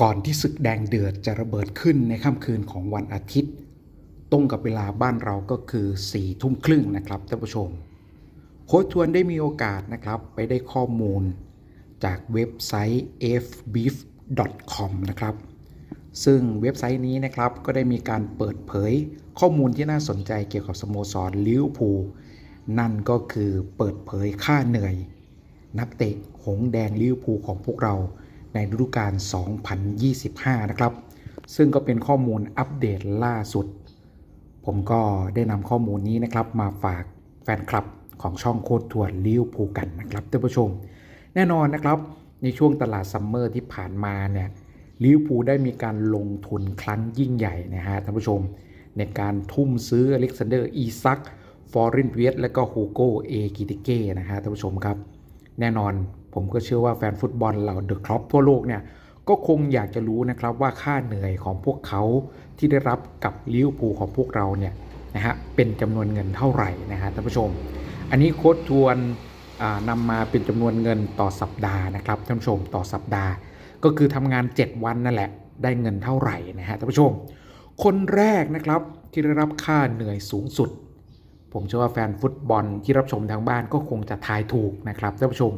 ก่อนที่ศึกแดงเดือดจะระเบิดขึ้นในค่ำคืนของวันอาทิตย์ ตรงกับเวลาบ้านเราก็คือ4ี่ทุ่มครึ่งนะครับท่านผู้ชม โค้ชทวนได้มีโอกาสนะครับไปได้ข้อมูล จากเว็บไซต์ fbeef.com นะครับซึ่งเว็บไซต์นี้นะครับก็ได้มีการเปิดเผยข้อมูลที่น่าสนใจเกี่ยวกับสโมสรลิเวอร์พูลนั่นก็คือเปิดเผยค่าเหนื่อย นักเตะหงแดงลิเวอร์พูลของพวกเรา ในฤดูกาล 2025 นะครับ ซึ่งก็เป็นข้อมูลอัปเดตล่าสุด ผมก็ได้นำข้อมูลนี้นะครับมาฝากแฟนคลับของช่องโคตรทวนลิวพูกันนะครับท่านผู้ชม แน่นอนนะครับในช่วงตลาดซัมเมอร์ที่ผ่านมาเนี่ยลิวพูได้มีการลงทุนครั้งยิ่งใหญ่นะฮะท่านผู้ชม ในการทุ่มซื้ออเล็กซานเดอร์อีซักฟอร์เรนเวียตและก็ฮูโกเอกิติเก้นะฮะท่านผู้ชมครับ แน่นอน ผมก็เชื่อว่าแฟนฟุตบอลเหล่าเดอะครอปทั่วโลกเนี่ยก็คงอยากจะรู้นะครับว่าค่าเหนื่อยของพวกเขาที่ได้รับกับลิเวอร์พูลของพวกเราเนี่ยนะฮะเป็นจำนวนเงินเท่าไหร่นะฮะท่านผู้ชม อันนี้โค้ดทวนนำมาเป็นจำนวนเงินต่อสัปดาห์นะครับท่านผู้ชมต่อสัปดาห์ ก็คือทำงาน 7 วันนั่นแหละได้เงินเท่าไหร่นะฮะท่านผู้ชม คนแรกนะครับที่ได้รับค่าเหนื่อยสูงสุด ผมเชื่อว่าแฟนฟุตบอลที่รับชมทางบ้านก็คงจะทายถูกนะครับท่านผู้ชม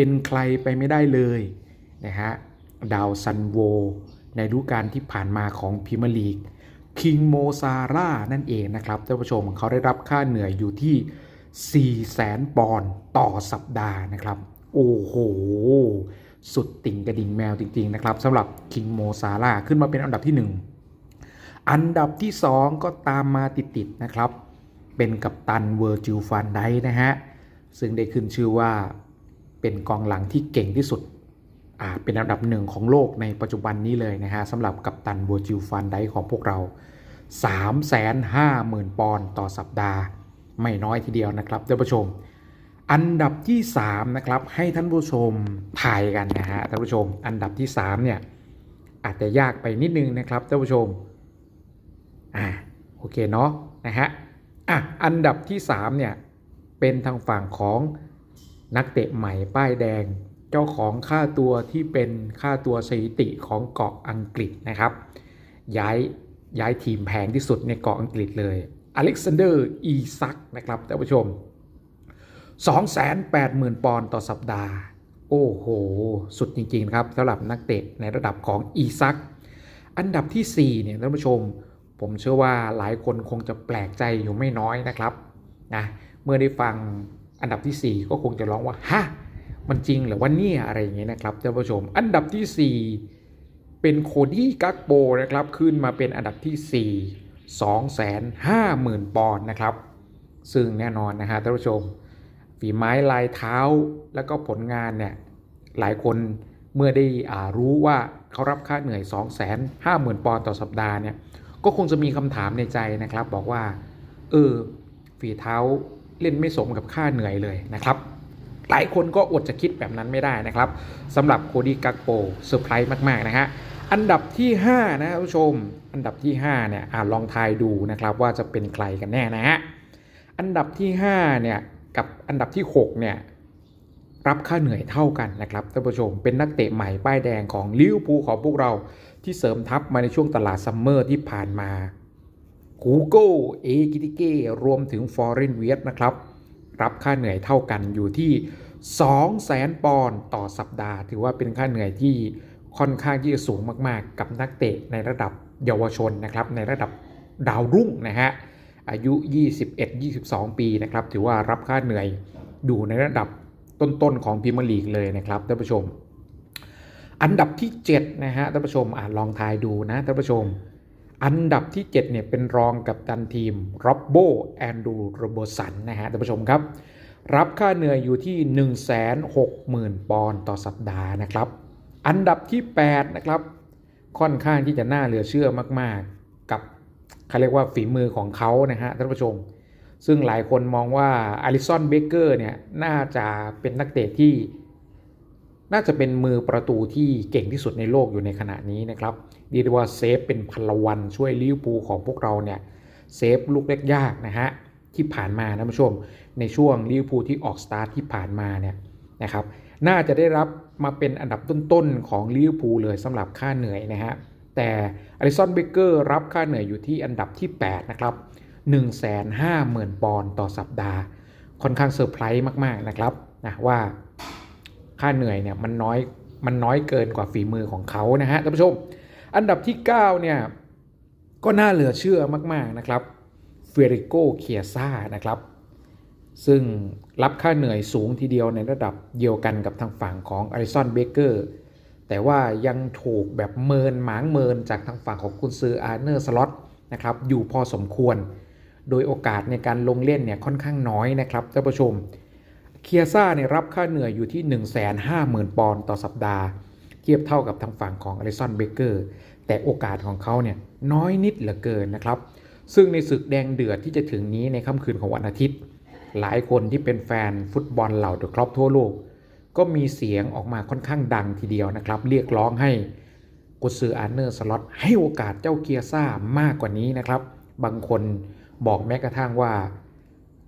เป็นใครไปไม่ได้เลยนะฮะดาวซันโว ในฤดูกาลที่ผ่านมาของพรีเมียร์ลีกคิงโมซาร่านั่นเองนะครับท่านผู้ชมเขาได้รับค่าเหนื่อยอยู่ที่ 4 0 0แสนปอนด์ต่อสัปดาห์นะครับ โอ้โห สุดติ่งกระดิ่งแมวจริง ๆ นะครับสำหรับคิงโมซาร่าขึ้นมาเป็นอันดับที่ 1 อันดับที่ 2 ก็ตามมาติด ๆ นะครับ เป็นกัปตันเวอร์จิลฟันไดนะฮะ ซึ่งได้ขึ้นชื่อว่า เป็นกองหลังที่เก่งที่สุดอ่าเป็นอันดับหนึ่งของโลกในปัจจุบันนี้เลยนะฮะสำหรับกัปตันเวจิลฟันไดของพวกเรา 350,000 ปอนด์ต่อสัปดาห์ ไม่น้อยทีเดียวนะครับท่านผู้ชม อันดับที่3นะครับให้ท่านผู้ชมถ่ายกันนะฮะท่านผู้ชม อันดับที่3เนี่ยอาจจะยากไปนิดนึงนะครับท่านผู้ชมอ่าโอเคเนาะนะฮะอะอันดับที่3เนี่ยเป็นทางฝั่งของ นักเตะใหม่ป้ายแดง เจ้าของค่าตัวที่เป็นค่าตัวสถิติของเกาะอังกฤษนะครับ ย้ายย้ายทีมแพงที่สุดในเกาะอังกฤษเลยอเล็กซานเดอร์อีซักนะครับท่านผู้ชม 280,000 ปอนด์ต่อสัปดาห์ โอ้โห สุดจริงๆครับสำหรับนักเตะในระดับของอีซัก อันดับที่ 4 เนี่ยท่านผู้ชม ผมเชื่อว่าหลายคนคงจะแปลกใจอยู่ไม่น้อยนะครับนะเมื่อได้ฟัง อันดับที่ 4 ก็คงจะร้องว่าฮะมันจริงเหรือว่าเนี่ยอะไรอย่างเงี้ยนะครับท่านผู้ชม อันดับที่ 4 เป็นโคดี้กักโปนะครับ ขึ้นมาเป็นอันดับที่ 4 250,000 ปอนด์นะครับ ซึ่งแน่นอนนะฮะท่านผู้ชม ฝีไม้ลายเท้าแล้วก็ผลงานเนี่ยหลายคนเมื่อได้อ่ารู้ว่าเขารับค่าเหนื่อย 2 5 0 0 0 0 ปอนด์ต่อสัปดาห์เนี่ยก็คงจะมีคำถามในใจนะครับ บอกว่า เออฝีเท้า เล่นไม่สมกับค่าเหนื่อยเลยนะครับ หลายคนก็อดจะคิดแบบนั้นไม่ได้นะครับสำหรับโคดี้กักโปเซอร์ไพรส์มากๆนะฮะอันดับที่ 5 นะผู้ชม อันดับที่ 5 เนี่ยอลองทายดูนะครับว่าจะเป็นใครกันแน่นะฮะอันดับที่5เนี่ยกับอันดับที่6เนี่ยรับค่าเหนื่อยเท่ากันนะครับท่านผู้ชมเป็นนักเตะใหม่ป้ายแดงของลิเวอร์พูลของพวกเราที่เสริมทัพมาในช่วงตลาดซัมเมอร์ที่ผ่านมา กูโก้เอกิติเก้รวมถึงฟอร์เรนเวียตนะครับ รับค่าเหนื่อยเท่ากันอยู่ที่ 200,000 ปอนด์ต่อสัปดาห์ ถือว่าเป็นค่าเหนื่อยที่ค่อนข้างที่จะสูงมากๆ กับนักเตะในระดับเยาวชนนะครับ ในระดับดาวรุ่งนะฮะ อายุ 21-22 ปีนะครับ ถือว่ารับค่าเหนื่อยอยู่ในระดับต้นๆ ของพรีเมียร์ลีกเลยนะครับท่านผู้ชม อันดับที่ 7 นะฮะท่านผู้ชมอ่าลองทายดูนะท่านผู้ชม อันดับที่ 7 เนี่ยเป็นรองกับตันทีมร็อบโบแอนดูโรโบสันนะฮะท่านผู้ชมครับ รับค่าเหนื่อยอยู่ที่ 160,000 ปอนด์ต่อสัปดาห์นะครับ อันดับที่ 8 นะครับ ค่อนข้างที่จะน่าเหลือเชื่อมากๆ กับเขาเรียกว่าฝีมือของเขานะฮะท่านผู้ชม ซึ่งหลายคนมองว่าอลิสันเบเกอร์เนี่ยน่าจะเป็นนักเตะที่ น่าจะเป็นมือประตูที่เก่งที่สุดในโลกอยู่ในขณะนี้นะครับ ดีได้ว่าเซฟเป็นพันละวันช่วยลิเวอร์พูลของพวกเราเนี่ยเซฟลูกเล็กยากนะฮะที่ผ่านมานะผู้ชม ในช่วงลิเวอร์พูลที่ออกสตาร์ทที่ผ่านมาเนี่ยนะครับน่าจะได้รับมาเป็นอันดับต้นๆของลิเวอร์พูลเลยสำหรับค่าเหนื่อยนะฮะแต่อลิสันเบเกอร์รับค่าเหนื่อยอยู่ที่อันดับที่ 8 นะครับ 150,000 ปอนด์ต่อสัปดาห์ ค่อนข้างเซอร์ไพรส์มากๆนะครับนะว่าค่าเหนื่อยเนี่ยมันน้อยมันน้อยเกินกว่าฝีมือของเขานะฮะท่านผู้ชม อันดับที่ 9 เนี่ย ก็น่าเหลือเชื่อมาก ๆ นะครับเฟเรโกเคียซ่านะครับ ซึ่งรับค่าเหนื่อยสูงทีเดียวในระดับเดียวกันกับทางฝั่งของอริสันเบเกอร์แต่ว่ายังถูกแบบเมินหมางเมินจากทางฝั่งของคุณซืออาร์เนอร์สล็อตนะครับอยู่พอสมควร โดยโอกาสในการลงเล่นเนี่ยค่อนข้างน้อยนะครับท่านผู้ชมเคียซ่าเนี่ยรับค่าเหนื่อยอยู่ที่ 150,000 ปอนด์ต่อสัปดาห์ ทียบเท่ากับทางฝั่งของอลิสันเบเกอร์แต่โอกาสของเขาเนี่ยน้อยนิดเหลือเกินนะครับ ซึ่งในศึกแดงเดือดที่จะถึงนี้ในค่ำคืนของวันอาทิตย์ หลายคนที่เป็นแฟนฟุตบอลเหล่าเดอะครอปทั่วโลก ก็มีเสียงออกมาค่อนข้างดังทีเดียวนะครับ เรียกร้องให้กุซืออาร์เนอร์สล็อตให้โอกาสเจ้าเกียร์ซ่ามากกว่านี้นะครับ บางคนบอกแม้กระทั่งว่า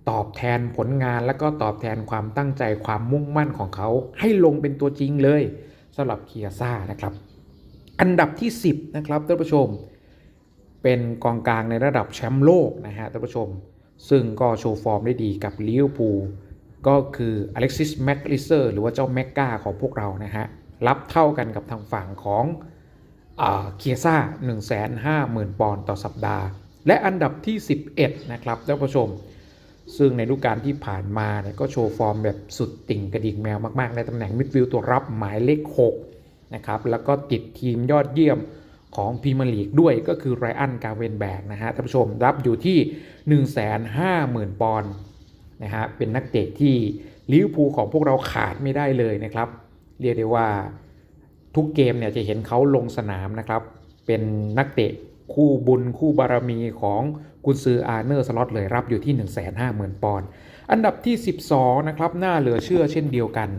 ตอบแทนผลงานแล้วก็ตอบแทนความตั้งใจความมุ่งมั่นของเขาให้ลงเป็นตัวจริงเลย สำหรับเคียซ่านะครับ อันดับที่ 10 นะครับท่านผู้ชม เป็นกองกลางในระดับแชมป์โลกนะฮะท่านผู้ชม ซึ่งก็โชว์ฟอร์มได้ดีกับลิเวอร์พูลก็คืออเล็กซิสแม็กลิเซอร์หรือว่าเจ้าแม็กกาของพวกเรานะฮะ รับเท่ากันกับทางฝั่งของเคียซ่า150,000 ปอนด์ต่อสัปดาห์ และอันดับที่ 11 นะครับท่านผู้ชม ซึ่งในฤดูกาลที่ผ่านมาเนี่ยก็โชว์ฟอร์มแบบสุดติ่งกระดิ่งแมวมากๆ ในตำแหน่งมิดฟิลด์ตัวรับหมายเลข6นะครับแล้วก็ติดทีมยอดเยี่ยมของพรีเมียร์ลีกด้วยก็คือไรอันกาเวนแบกนะฮะท่านผู้ชมรับอยู่ที่ 150,000 ปอนด์นะฮะเป็นนักเตะที่ลิเวอร์พูลของพวกเราขาดไม่ได้เลยนะครับ เรียกได้ว่าทุกเกมเนี่ยจะเห็นเขาลงสนามนะครับ เป็นนักเตะ คู่บุญคู่บารมีของกุนซืออาร์เนอร์สล็อตเลยรับอยู่ที่ 150,000 ปอนด์อันดับที่ 12 นะครับน่าเหลือเชื่อเช่นเดียวกัน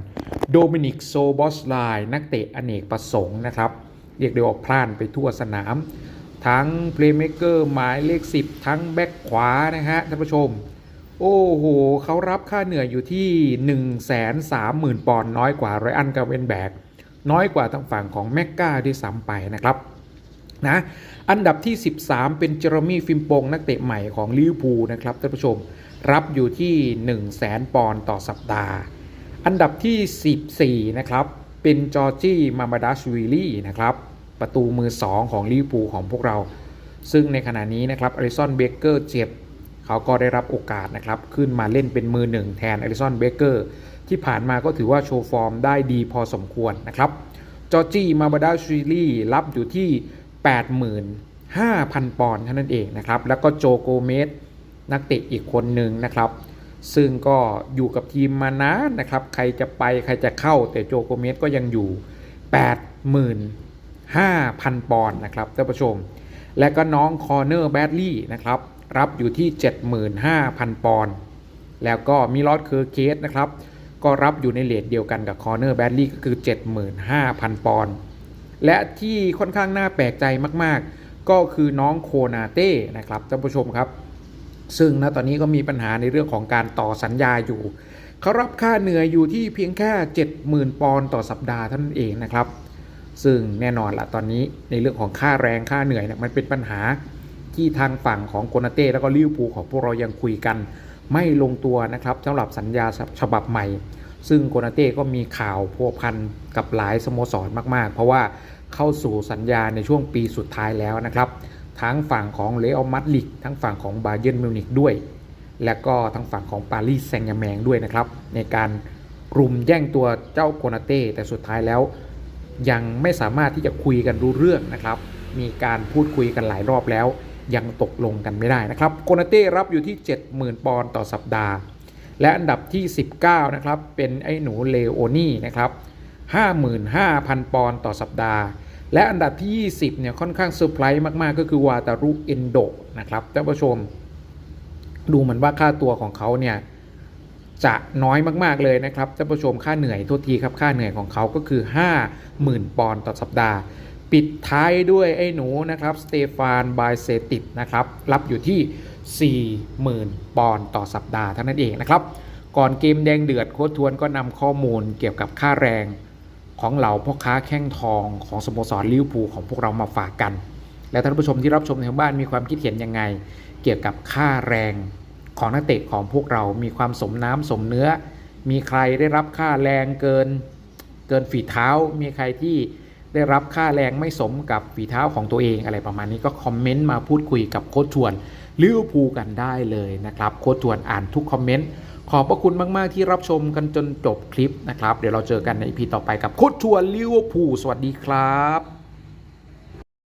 โดมินิกโซบอสไลน์นักเตะอเนกประสงค์นะครับเรียกได้ว่าพล่านไปทั่วสนาม ทั้งเพลย์เม k เกอร์หมายเลข 10 ทั้งแบ็คขวานะฮะท่านผู้ชม โอ้โหเขารับค่าเหนื่อยอยู่ที่ 130,000 ปอนด์น้อยกว่าไรอันกาเวนแบกน้อยกว่าทางฝั่งของแมกกาด้วยซ้ำไปนะครับ นะอันดับที่ 13 เป็นเจอร์มี่ฟิมปงนักเตะใหม่ของลิเวอร์พูลนะครับท่านผู้ชมรับอยู่ที่ 100,000 ปอนด์ต่อสัปดาห์ อันดับที่ 14 นะครับ เป็นจอร์จี้มามาดาชวิลี่นะครับ ประตูมือ 2 ของลิเวอร์พูลของพวกเรา ซึ่งในขณะนี้นะครับอริสันเบเกอร์เจ็บ เขาก็ได้รับโอกาสนะครับ ขึ้นมาเล่นเป็นมือหนึ่งแทนอลิสันเบเกอร์ที่ผ่านมาก็ถือว่าโชว์ฟอร์มได้ดีพอสมควรนะครับจอร์จี้มาบาดาชิลี่รับอยู่ที่ 85,000 ปอนด์เท่านั้นเองนะครับ แล้วก็โจโกเมสนักเตะอีกคนหนึ่งนะครับ ซึ่งก็อยู่กับทีมมานานนะครับ ใครจะไปใครจะเข้าแต่โจโกเมสก็ยังอยู่ 85,000 ปอนด์นะครับท่านผู้ชม และก็น้องคอร์เนอร์แบดลี่นะครับ รับอยู่ที่ 75,000 ปอนด์แล้วก็มีลอดเคอร์เคสนะครับ ก็รับอยู่ในเลทเดียวกันกับคอร์เนอร์แบดลี่ก็คือ 75,000 ปอนด์ และที่ค่อนข้างน่าแปลกใจมากๆ ก็คือน้องโคนาเต้นะครับท่านผู้ชมครับ ซึ่งณตอนนี้ก็มีปัญหาในเรื่องของการต่อสัญญาอยู่เขารับค่าเหนื่อยอยู่ที่เพียงแค่ 70,000 ปอนด์ต่อสัปดาห์เท่านั้นเองนะครับ ซึ่งแน่นอนละตอนนี้ในเรื่องของค่าแรงค่าเหนื่อยเนี่ยมันเป็นปัญหาที่ทางฝั่งของโกนาเต้แล้วก็ลิวพูของพวกเรายังคุยกัน ไม่ลงตัวนะครับสำหรับสัญญาฉบับใหม่ ซึ่งโกนาเต้ก็มีข่าวพัวพันกับหลายสโมสรมาก ๆ เพราะว่าเข้าสู่สัญญาในช่วงปีสุดท้ายแล้วนะครับ ทั้งฝั่งของเลอมัดลิก ทั้งฝั่งของบาเยิร์นมิวนิกด้วย และก็ทั้งฝั่งของปารีสแซงต์แชร์แมงด้วยนะครับ ในการรุมแย่งตัวเจ้าโกนาเต้แต่สุดท้ายแล้ว ยังไม่สามารถที่จะคุยกันรู้เรื่องนะครับ มีการพูดคุยกันหลายรอบแล้ว ยังตกลงกันไม่ได้นะครับ โกนาเต้รับอยู่ที่ 70,000 ปอนด์ต่อสัปดาห์ และอันดับที่ 19 นะครับ เป็นไอ้หนูเลโอนี่นะครับ 55,000 ปอนด์ต่อสัปดาห์ และอันดับที่ 20 เนี่ย ค่อนข้างเซอร์ไพรส์มาก ๆ ก็คือวาตารุเอนโดนะครับท่านผู้ชม ดูเหมือนว่าค่าตัวของเขาเนี่ย จะน้อยมาก ๆ เลยนะครับท่านผู้ชมค่าเหนื่อยโทษทีครับค่าเหนื่อยของเขาก็คือ 50,000 ปอนด์ต่อสัปดาห์ ปิดท้ายด้วยไอ้หนูนะครับสเตฟานบายเซติดนะครับรับอยู่ที่ 40,000 ปอนด์ต่อสัปดาห์เท่านั้นเองนะครับ ก่อนเกมแดงเดือดโค้ชทวนก็นำข้อมูลเกี่ยวกับค่าแรงของเหล่าพ่อค้าแข้งทองของสโมสรลิเวอร์พูลของพวกเรามาฝากกัน และท่านผู้ชมที่รับชมในบ้านมีความคิดเห็นยังไง เกี่ยวกับค่าแรงของนักเตะของพวกเรา มีความสมน้ำสมเนื้อ มีใครได้รับค่าแรงเกินเกินฝีเท้า มีใครที่ได้รับค่าแรงไม่สมกับฝีเท้าของตัวเองอะไรประมาณนี้ก็คอมเมนต์มาพูดคุยกับโค้ชทวน ลิเวอร์พูลกันได้เลยนะครับโค้ชทวนอ่านทุกคอมเมนต์ขอบพระคุณมาก ๆ ที่รับชมกันจนจบคลิปนะครับ เดี๋ยวเราเจอกันในอีพีต่อไปกับโค้ชทวนลิเวอร์พูลสวัสดีครับ